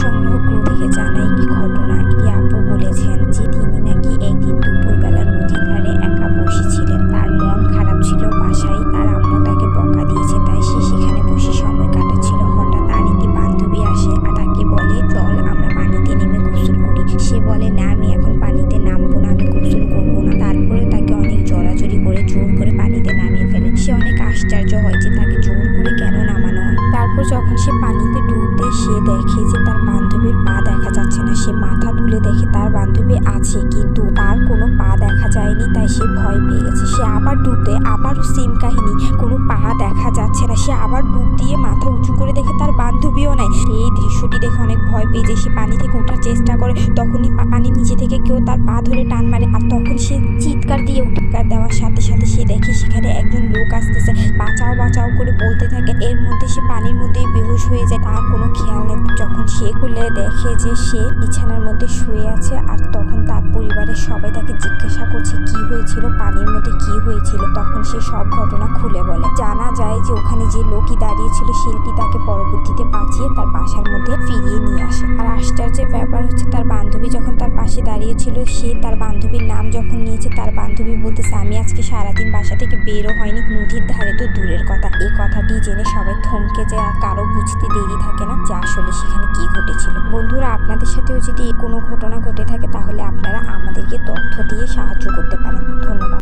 সংগ্রহ গ্রুপ থেকে জানা একটি ঘটনা? একটি আপু বলেছেন যে তিনি নাকি একদিন দুপুরবেলা নদীর ধারে একা বসেছিলেন। তার মন খারাপ ছিল বাসায়। তার আম্মু তাকে বকা দিয়েছে, তাই সে সেখানে বসে সময় কাটাচ্ছিল। হঠাৎ তার একটি বান্ধবী আসে আর তাকে বলে, চল, আমরা পানিতে নেমে গোসল করি। সে বলে, না, আমি এখন পানিতে নামবো না, আমি গোসল করব না। তারপরে তাকে অনেক জোরাজুরি করে, জোর করে পানিতে নামিয়ে ফেলে। সে অনেক আশ্চর্য হয় যে তাকে জোর করে কেন নামানো হয়। তারপর যখন সে পানিতে ডুবতে সে দেখে যে তার বান্ধবীর পা দেখা যাচ্ছে না। সে মাথা তুলে দেখে তার বান্ধবী আছে, কিন্তু তার কোনো পা দেখা যায়নি, তাই সে ভয় পেয়ে গেছে। সে আবার ডুবতে আবারও সেম কাহিনী, কোনো পা দেখা যাচ্ছে না। সে আবার ডুব দিয়ে মাথা উঁচু করে দেখে তার বান্ধবীও নাই। এই দৃশ্যটি দেখে অনেক ভয় পেয়ে যায়। সে পানি থেকে ওঠার চেষ্টা করে, তখনই পা- পানির নিচে থেকে কেউ তার পা ধরে টান মারে আর তখন সে চিৎকার দিয়ে উৎকার দেওয়ার সাথে সাথে সে দেখে সেখানে একজন লোক আসতেছে। বাঁচাও বাঁচাও করে বলতে থাকে। এর মধ্যে সে পানির মধ্যেই বেহুশ হয়ে যায়। তার খেয়াল যখন সে খুলে দেখে যে সে বিছানার মধ্যে শুয়ে আছে আর তখন তার পরিবারের সবাই তাকে জিজ্ঞাসা করছে কি হয়েছিল, পানির মধ্যে কি হয়েছিল, তখন সে সব ঘটনা খুলে বলে। জানা যায় যে ওখানে যে লোকই দাঁড়িয়েছিল শিল্পী তাকে পরবর্তীতে বাঁচিয়ে তার বাসার মধ্যে ফিরিয়ে নিয়ে আসে। আর আশ্চর্যের ব্যাপার হচ্ছে তার বান্ধবী যখন পাশে দাঁড়িয়েছিল সে, তার বান্ধবীর নাম যখন নিয়েছে, তার বান্ধবী বলতেছে, আমি আজকে সারাদিন বাসা থেকে বেরো হয়নি, নদীর ধারে তো দূরের কথা। এই কথাটি জেনে সবাই থমকে যায়, আর কারও বুঝতে দেরি থাকে না যে আসলে সেখানে কি ঘটেছিল। বন্ধুরা, আপনাদের সাথেও যদি কোনো ঘটনা ঘটে থাকে, তাহলে আপনারা আমাদেরকে তথ্য দিয়ে সাহায্য করতে পারেন। ধন্যবাদ।